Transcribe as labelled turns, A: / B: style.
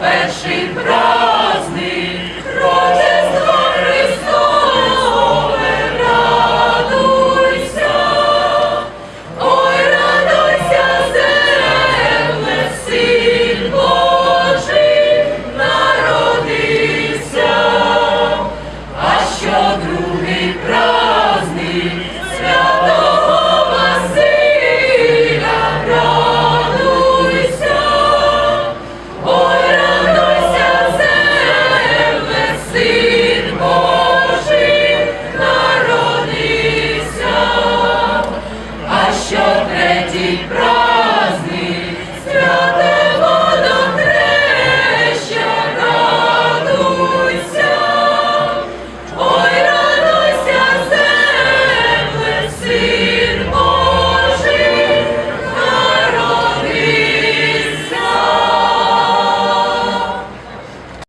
A: перший брат!